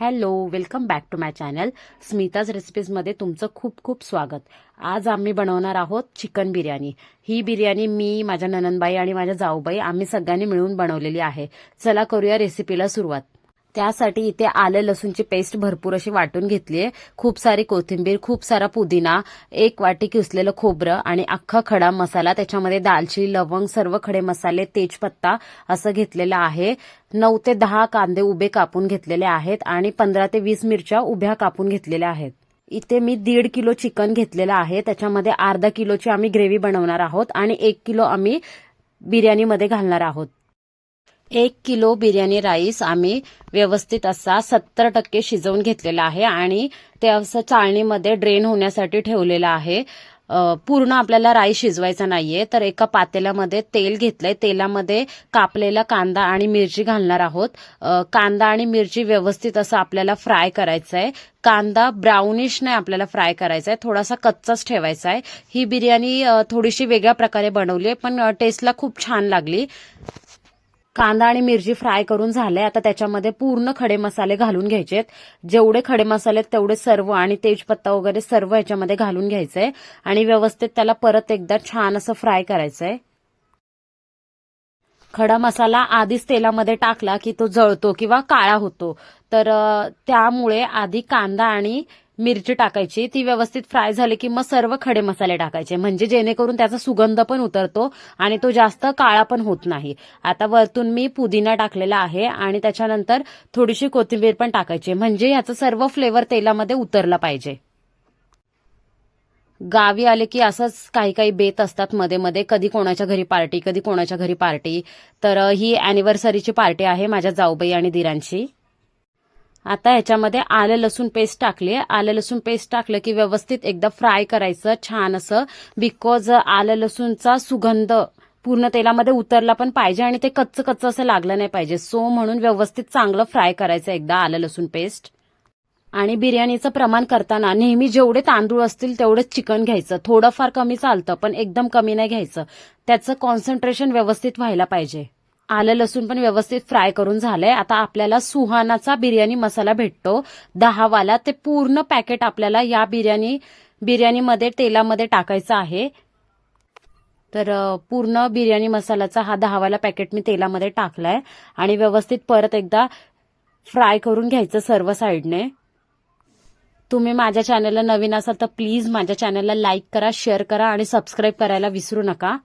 Hello welcome back to my channel. Smita's रेसिपीजमध्ये तुमचं खूप खूप स्वागत. आज आम्ही बनवणार आहोत चिकन बिर्याणी. ही बिर्याणी मी माझ्या ननंदबाई आणि माझ्या जाऊबाई आम्ही सगळ्यांनी मिळून बनवलेली आहे. चला करूया रेसिपीला सुरुवात. त्यासाठी इथे आलं लसूणची पेस्ट भरपूर अशी वाटून घेतली आहे खूप सारी कोथिंबीर खूप सारा पुदिना एक वाटी किसलेलं खोबरं आणि अख्खा खडा मसाला त्याच्यामध्ये दालचिनी लवंग सर्व खडे मसाले तेजपत्ता असं घेतलेलं आहे. नऊ ते दहा कांदे उभे कापून घेतलेले आहेत आणि पंधरा ते वीस मिरच्या उभ्या कापून घेतलेल्या आहेत. इथे मी दीड किलो चिकन घेतलेलं आहे. त्याच्यामध्ये अर्धा किलोची आम्ही ग्रेव्ही बनवणार आहोत आणि एक किलो आम्ही बिर्याणीमध्ये घालणार आहोत. एक किलो बिर्याणी राईस आम्ही व्यवस्थित असा सत्तर टक्के शिजवून घेतलेला आहे आणि ते असं चाळणीमध्ये ड्रेन होण्यासाठी ठेवलेलं आहे. पूर्ण आपल्याला राईस शिजवायचा नाहीये तर एका पातेल्यामध्ये तेल घेतलंय. तेलामध्ये कापलेला कांदा आणि मिरची घालणार आहोत. कांदा आणि मिरची व्यवस्थित असं आपल्याला फ्राय करायचं आहे कांदा ब्राउनिश नाही आपल्याला फ्राय करायचा आहे थोडासा कच्चाच ठेवायचा आहे ही बिर्याणी थोडीशी वेगळ्या प्रकारे बनवली आहे पण टेस्टला खूप छान लागली. कांदा आणि मिरची फ्राय करून झाले आता त्याच्यामध्ये पूर्ण खडे मसाले घालून घ्यायचेत. जेवढे खडे मसाले आहेत तेवढे सर्व आणि तेजपत्ता वगैरे सर्व याच्यामध्ये घालून घ्यायचंय. आणि व्यवस्थित त्याला परत एकदा छान असं फ्राय करायचंय. खडा मसाला आधीच तेलामध्ये टाकला की तो जळतो किंवा काळा होतो. तर त्यामुळे आधी कांदा आणि मिरची टाकायची ती व्यवस्थित फ्राय झाली की मग सर्व खडे मसाले टाकायचे. म्हणजे जेणेकरून त्याचा सुगंध पण उतरतो आणि तो जास्त काळा पण होत नाही. आता वरतून मी पुदिना टाकलेला आहे आणि त्याच्यानंतर थोडीशी कोथिंबीर पण टाकायची. म्हणजे याचं सर्व फ्लेवर तेलामध्ये उतरला पाहिजे. गावी आले की असंच काही काही बेत असतात मध्ये मध्ये. कधी कोणाच्या घरी पार्टी कधी कोणाच्या घरी पार्टी तर ही अॅनिव्हर्सरीची पार्टी आहे माझ्या जाऊबाई आणि दिरांची. आता ह्याच्यामध्ये आलं लसूण पेस्ट टाकली. आलं लसूण पेस्ट टाकलं की व्यवस्थित एकदा फ्राय करायचं छान असं बिकॉज आलं लसूणचा सुगंध पूर्ण तेलामध्ये उतरला पण पाहिजे आणि ते कच्चं कच्चं असं लागलं नाही पाहिजे. सो म्हणून व्यवस्थित चांगलं फ्राय करायचं एकदा आलं लसूण पेस्ट आणि बिर्याणीचं प्रमाण करताना नेहमी जेवढे तांदूळ असतील तेवढंच चिकन घ्यायचं. थोडंफार कमी चालतं पण एकदम कमी नाही घ्यायचं. त्याचं कॉन्सन्ट्रेशन व्यवस्थित व्हायला पाहिजे. आलं लसूण पण व्यवस्थित फ्राय करून झालंय. आता आपल्याला सुहानाचा बिर्याणी मसाला भेटतो. दहावाला ते पूर्ण पॅकेट आपल्याला या बिर्याणी बिर्याणीमध्ये तेलामध्ये टाकायचं आहे. तर पूर्ण बिर्याणी मसाल्याचा हा दहावाला पॅकेट मी तेलामध्ये टाकलाय. आणि व्यवस्थित परत एकदा फ्राय करून घ्यायचं सर्व साईडने. तुम्ही माझ्या चॅनलला नवीन असाल तर प्लीज माझ्या चॅनलला लाईक करा शेअर करा आणि सबस्क्राईब करायला विसरू नका.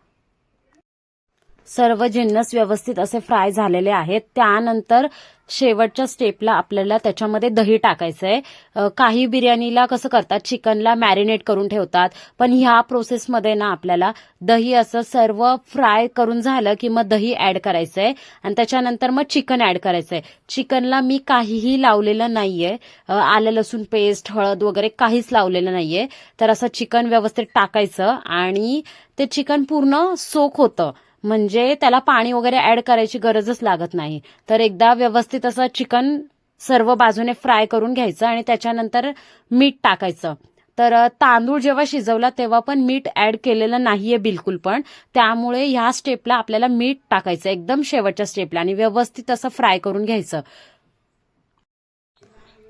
सर्व जिन्नस व्यवस्थित असे फ्राय झालेले आहेत. त्यानंतर शेवटच्या स्टेपला आपल्याला त्याच्यामध्ये दही टाकायचं आहे काही बिर्याणीला कसं करतात चिकनला मॅरिनेट करून ठेवतात. पण ह्या प्रोसेसमध्ये ना आपल्याला दही असं सर्व फ्राय करून झालं की मग दही ऍड करायचंय. आणि त्याच्यानंतर मग चिकन ऍड करायचंय. चिकनला मी काहीही लावलेलं नाहीये. आलं लसूण पेस्ट हळद वगैरे काहीच लावलेलं नाहीये. तर असं चिकन व्यवस्थित टाकायचं आणि ते चिकन पूर्ण सोक होतं. म्हणजे त्याला पाणी वगैरे ऍड करायची गरजच लागत नाही. तर एकदा व्यवस्थित असं चिकन सर्व बाजूने फ्राय करून घ्यायचं आणि त्याच्यानंतर मीठ टाकायचं. तर तांदूळ जेव्हा शिजवला तेव्हा पण मीठ ऍड केलेलं नाहीये बिलकुल पण. त्यामुळे ह्या स्टेपला आपल्याला मीठ टाकायचं एकदम शेवटच्या स्टेपला आणि व्यवस्थित असं फ्राय करून घ्यायचं.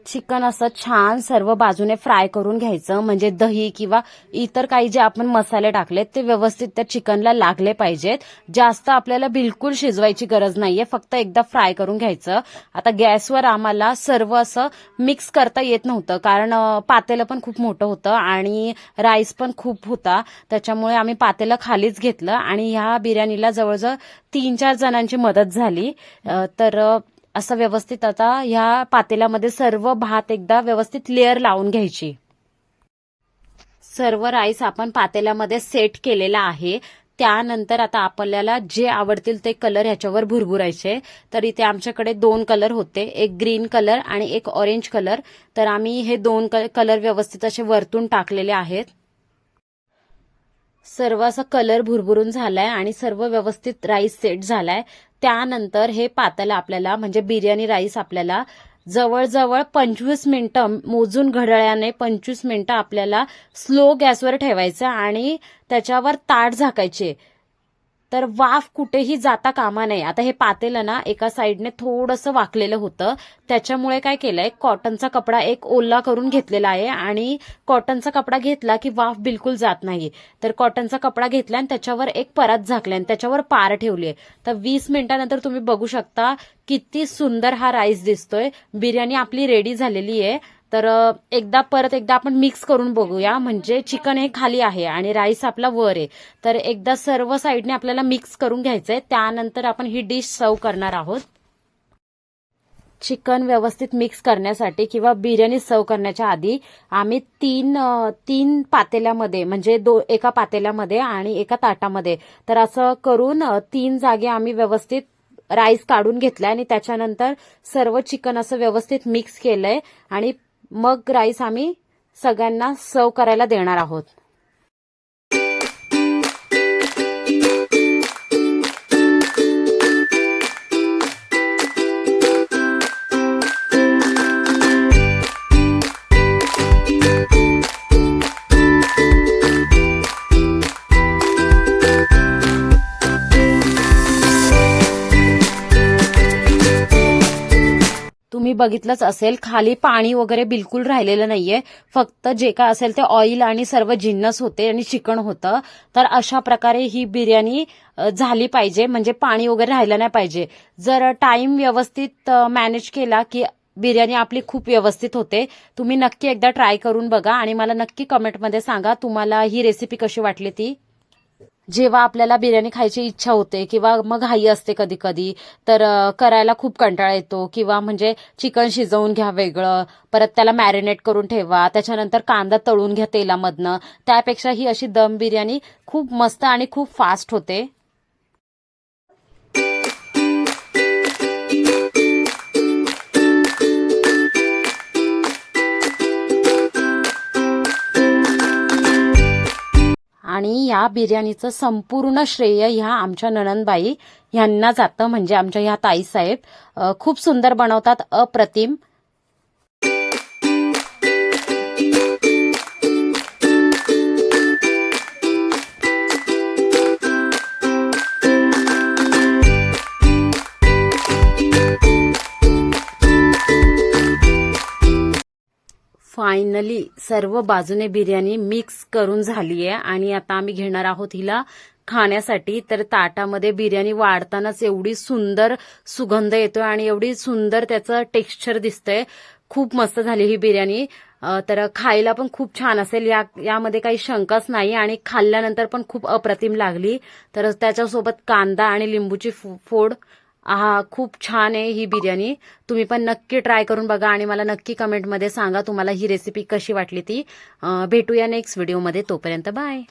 चिकन असं छान सर्व बाजूने फ्राय करून घ्यायचं. म्हणजे दही किंवा इतर काही जे आपण मसाले टाकलेत ते व्यवस्थित त्या चिकनला लागले पाहिजेत. जास्त आपल्याला बिलकुल शिजवायची गरज नाहीये फक्त एकदा फ्राय करून घ्यायचं. आता गॅसवर आम्हाला सर्व असं मिक्स करता येत नव्हतं कारण पातेलं पण खूप मोठं होतं आणि राईस पण खूप होता. त्याच्यामुळे आम्ही पातेलं खालीच घेतलं आणि ह्या बिर्याणीला जवळजवळ तीन चार जणांची मदत झाली. तर असं व्यवस्थित आता ह्या पातेल्यामध्ये सर्व भात एकदा व्यवस्थित लेअर लावून घ्यायची. सर्व राईस आपण पातेल्यामध्ये सेट केलेला आहे. त्यानंतर आता आपल्याला जे आवडतील ते कलर ह्याच्यावर भुरभुरायचे. तर इथे आमच्याकडे दोन कलर होते. एक ग्रीन कलर आणि एक ऑरेंज कलर तर आम्ही हे दोन कलर व्यवस्थित असे वरतून टाकलेले आहेत. सर्व असा कलर भुरभुरून झालाय आणि सर्व व्यवस्थित राईस सेट झालाय. त्यानंतर हे पातेलं आपल्याला म्हणजे बिर्याणी राईस आपल्याला जवळजवळ पंचवीस मिनिटं मोजून घड्याळ्याने पंचवीस मिनिटं आपल्याला स्लो गॅसवर ठेवायचं आणि त्याच्यावर ताट झाकायचे. तर वाफ कुठेही जाता कामा नये. आता हे पातेलं ना एका साईडने थोडंसं वाकलेलं होतं. त्याच्यामुळे काय केलंय कॉटनचा कपडा एक ओला करून घेतलेला आहे आणि कॉटनचा कपडा घेतला की वाफ बिलकुल जात नाही तर कॉटनचा कपडा घेतला आणि त्याच्यावर एक परत झाकल्या आणि त्याच्यावर पार ठेवली तर वीस मिनिटानंतर तुम्ही बघू शकता किती सुंदर हा राईस दिसतोय. बिर्याणी आपली रेडी झालेली आहे. तर एकदा परत एकदा आपण मिक्स करून बघूया. म्हणजे चिकन हे खाली आहे आणि राईस आपला वर आहे. तर एकदा सर्व साईडने आपल्याला मिक्स करून घ्यायचंय. त्यानंतर आपण ही डिश सर्व करणार आहोत. चिकन व्यवस्थित मिक्स करण्यासाठी किंवा बिर्याणी सर्व करण्याच्या आधी आम्ही तीन तीन पातेल्यामध्ये म्हणजे दो एका पातेल्यामध्ये आणि एका ताटामध्ये तर असं करून तीन जागे आम्ही व्यवस्थित राईस काढून घेतलाय आणि त्याच्यानंतर सर्व चिकन असं व्यवस्थित मिक्स केलंय आणि मग राईस आम्ही सगळ्यांना सर्व करायला देणार आहोत. तुम्ही बघितलंच असेल खाली पाणी वगैरे बिलकुल राहिलेलं नाहीये. फक्त जे काय असेल ते ऑइल आणि सर्व जिन्नस होते आणि चिकन होतं. तर अशा प्रकारे ही बिर्याणी झाली पाहिजे. म्हणजे पाणी वगैरे राहिलं नाही पाहिजे. जर टाइम व्यवस्थित मॅनेज केला की बिर्याणी आपली खूप व्यवस्थित होते तुम्ही नक्की एकदा ट्राय करून बघा आणि मला नक्की कमेंटमध्ये सांगा तुम्हाला ही रेसिपी कशी वाटली ती. जेव्हा आपल्याला बिर्याणी खायची इच्छा होते किंवा मग घाई असते कधी कधी तर करायला खूप कंटाळा येतो किंवा म्हणजे चिकन शिजवून घ्या वेगळं परत त्याला मॅरिनेट करून ठेवा त्याच्यानंतर कांदा तळून घ्या तेलामधनं. त्यापेक्षा ही अशी दम बिर्याणी खूप मस्त आणि खूप फास्ट होते. आणि या बिर्याणीचं संपूर्ण श्रेय ह्या आमच्या नणनबाई ह्यांना जातं म्हणजे आमच्या ह्या ताईसाहेब. खूप सुंदर बनवतात अप्रतिम. फायनली सर्व बाजूने बिर्याणी मिक्स करून झाली आहे आणि आता आम्ही घेणार आहोत हिला खाण्यासाठी. तर ताटामध्ये बिर्याणी वाढतानाच एवढी सुंदर सुगंध येतोय आणि एवढी सुंदर त्याचं टेक्स्चर दिसतंय. खूप मस्त झाली ही बिर्याणी. तर खायला पण खूप छान असेल. या यामध्ये काही शंकाच नाही आणि खाल्ल्यानंतर पण खूप अप्रतिम लागली. तर त्याच्यासोबत कांदा आणि लिंबूची फो- फोड हा खूप छान आहे ही बिर्याणी. तुम्ही पण नक्की ट्राय करून बघा आणि मला नक्की कमेंटमध्ये सांगा तुम्हाला ही रेसिपी कशी वाटली ती. भेटूया नेक्स्ट व्हिडिओमध्ये तोपर्यंत बाय